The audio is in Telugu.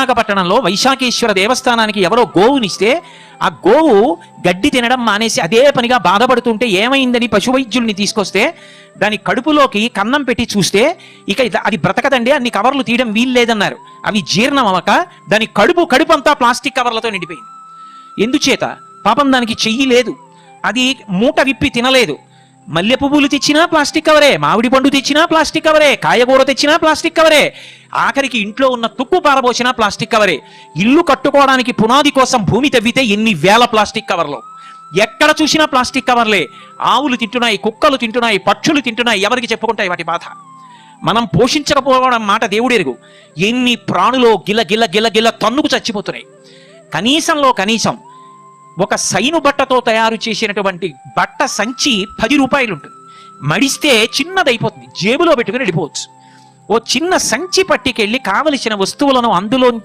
విశాఖపట్నంలో వైశాఖేశ్వర దేవస్థానానికి ఎవరో గోవునిస్తే ఆ గోవు గడ్డి తినడం మానేసి అదే పనిగా బాధపడుతుంటే ఏమైందని పశువైద్యుల్ని తీసుకొస్తే దాని కడుపులోకి కన్నం పెట్టి చూస్తే ఇక అది బ్రతకదండి అన్ని కవర్లు తీయడం వీల్లేదన్నారు అవి జీర్ణం అవ్వక దాని కడుపు కడుపు అంతా ప్లాస్టిక్ కవర్లతో నిండిపోయింది. ఎందుచేత? పాపం దానికి చెయ్యి లేదు. అది మూట విప్పి తినలేదు. మల్లె పువ్వులు తెచ్చినా ప్లాస్టిక్ కవరే మామిడి పండు తెచ్చినా ప్లాస్టిక్ కవరే కాయగూర తెచ్చినా ప్లాస్టిక్ కవరే ఆఖరికి ఇంట్లో ఉన్న తుప్పు పారబోసినా ప్లాస్టిక్ కవరే. ఇల్లు కట్టుకోవడానికి పునాది కోసం భూమి తవ్వితే ఎన్ని వేల ప్లాస్టిక్ కవర్లు? ఎక్కడ చూసినా ప్లాస్టిక్ కవర్లే. ఆవులు తింటున్నాయి కుక్కలు తింటున్నాయి పక్షులు తింటున్నాయి ఎవరికి చెప్పుకుంటాయి వాటి బాధ? మనం పోషించకపోవడం మాట దేవుడెరుగు. ఎన్ని ప్రాణులో గిల గిల గిల గిల తన్నుకు చచ్చిపోతున్నాయి. కనీసంలో కనీసం ఒక సైను బట్టతో తయారు చేసినటువంటి బట్ట సంచి పది రూపాయలు ఉంటుంది మడిస్తే చిన్నదైపోతుంది. జేబులో పెట్టుకుని వెళ్ళిపోవచ్చు. ఓ చిన్న సంచి పట్టుకెళ్ళి కావలసిన వస్తువులను అందులో